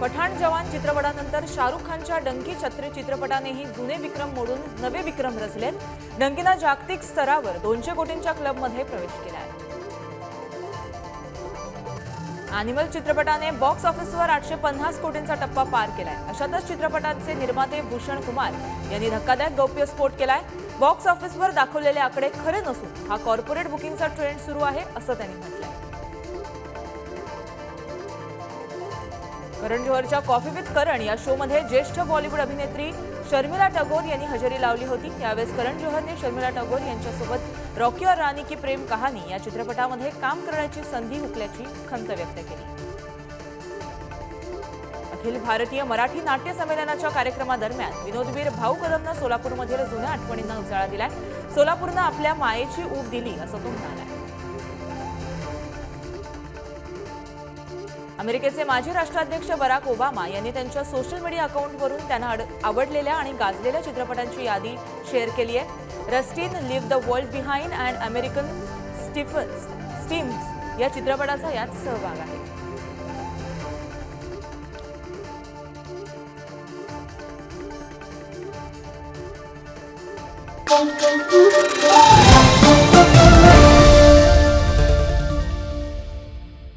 पठाण जवान चित्रपटानंतर शाहरुख खानच्या डंकी छत्री चित्रपटानेही जुने विक्रम मोडून नवे विक्रम रचलेत. डंकीनं जागतिक स्तरावर दोनशे कोटींच्या क्लबमध्ये प्रवेश केला आहे अॅनिमल चित्रपटाने बॉक्स ऑफिसवर आठशे पन्नास कोटींचा टप्पा पार केलाय. अशातच चित्रपटाचे निर्माते भूषण कुमार यांनी धक्कादायक गौप्यस्फोट केलाय. बॉक्स ऑफिसवर दाखवलेले आकडे खरे नसून हा कॉर्पोरेट बुकिंगचा ट्रेंड सुरू आहे असं त्यांनी म्हटलंय. करण जोहरच्या कॉफी विथ करण या शोमध्ये ज्येष्ठ बॉलिवूड अभिनेत्री शर्मिला टागोर यांनी हजेरी लावली होती. यावेळेस करण जोहरने शर्मिला टागोर यांच्यासोबत रॉकी और राणी की प्रेम कहाणी या चित्रपटामध्ये काम करण्याची संधी हुकल्याची खंत व्यक्त केली. अखिल भारतीय मराठी नाट्य संमेलनाच्या कार्यक्रमादरम्यान विनोदवीर भाऊ कदमनं सोलापूरमधील जुन्या आठवणींना उजाळा दिलाय. सोलापूरनं आपल्या मायेची ऊब दिली असं तो म्हणाला अमेरिकेचे माजी राष्ट्राध्यक्ष बराक ओबामा यांनी त्यांच्या सोशल मीडिया अकाउंटवरून त्यांना आवडलेल्या आणि गाजलेल्या चित्रपटांची यादी शेअर केली आहे Rustin leave the world behind and American Stephen's स्टीम्स या चित्रपटाचा यात सहभाग आहे Thank you.